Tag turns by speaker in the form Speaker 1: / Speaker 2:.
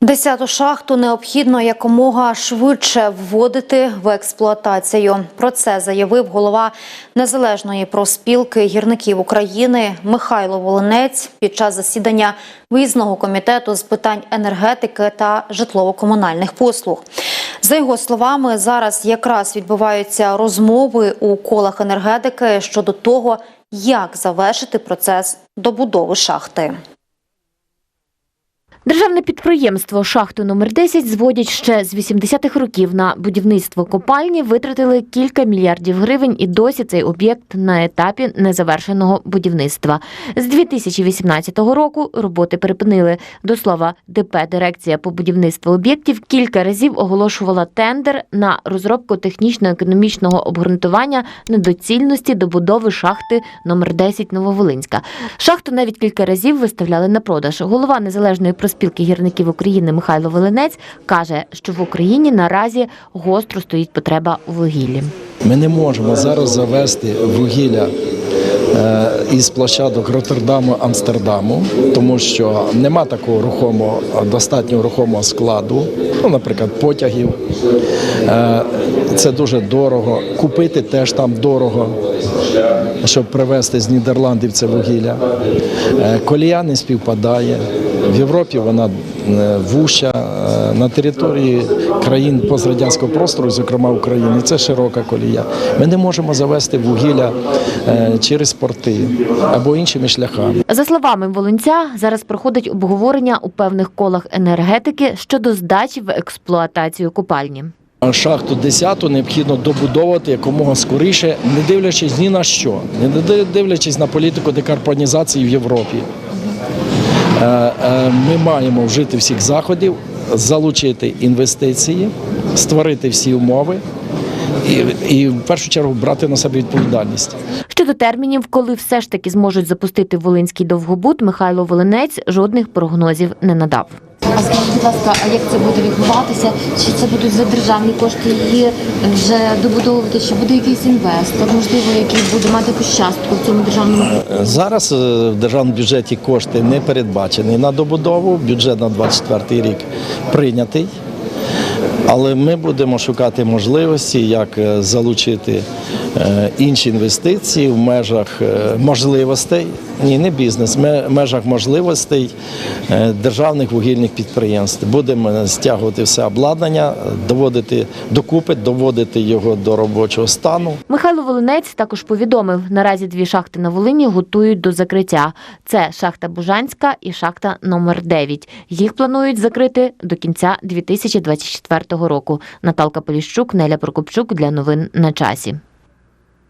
Speaker 1: Десяту шахту необхідно якомога швидше вводити в експлуатацію. Про це заявив голова незалежної профспілки гірників України Михайло Волинець під час засідання виїзного комітету з питань енергетики та житлово-комунальних послуг. За його словами, зараз якраз відбуваються розмови у колах енергетики щодо того, як завершити процес добудови шахти.
Speaker 2: Державне підприємство «Шахту номер 10 зводять ще з 80-х років. На будівництво копальні витратили кілька мільярдів гривень і досі цей об'єкт на етапі незавершеного будівництва. З 2018 року роботи припинили. До слова, ДП «Дирекція по будівництву об'єктів» кілька разів оголошувала тендер на розробку технічно-економічного обґрунтування недоцільності добудови шахти номер 10 Нововолинська. Шахту навіть кілька разів виставляли на продаж. Голова незалежної проспілки гірників України Михайло Волинець каже, що в Україні наразі гостро стоїть потреба у вугіллі.
Speaker 3: Ми не можемо зараз завести вугілля е, із площадок Роттердаму, Амстердаму, тому що нема такого рухомого, достатньо рухомого складу, ну, наприклад, потягів. Е, Це дуже дорого. Купити теж там дорого, щоб привезти з Нідерландів це вугілля. Е, Колія не співпадає. В Європі вона е, вуща е, на території країн пострадянського простору, зокрема України, це широка колія. Ми не можемо завести вугілля е, через порти або іншими шляхами.
Speaker 2: За словами Волинця, зараз проходить обговорення у певних колах енергетики щодо здачі в експлуатацію копальні.
Speaker 3: Шахту 10 необхідно добудовувати якомога скоріше, не дивлячись ні на що, не дивлячись на політику декарбонізації в Європі. Е, е, Ми маємо вжити всіх заходів, залучити інвестиції, створити всі умови і, і в першу чергу брати на себе відповідальність.
Speaker 2: Щодо термінів, коли все ж таки зможуть запустити Волинський довгобут, Михайло Волинець жодних прогнозів не надав.
Speaker 4: А скажіть, будь ласка, а як це буде відбуватися? Чи це будуть за державні кошти її вже добудовувати? Чи буде якийсь інвестор, можливо, який буде мати частку в цьому державному
Speaker 3: Зараз е, в державному бюджеті кошти не передбачені на добудову. Бюджет на 24 рік прийнятий. Але ми будемо шукати можливості, як е, залучити е, інші інвестиції в межах е, можливостей, ні, не бізнес, в межах можливостей е, державних вугільних підприємств. Будемо стягувати все обладнання, доводити докупи, доводити його до робочого стану.
Speaker 2: Михайло Волинець також повідомив, наразі дві шахти на Волині готують до закриття. Це шахта Бужанська і шахта номер 9. Їх планують закрити до кінця 2024 року. Наталка Поліщук, Неля Прокопчук для новин на часі.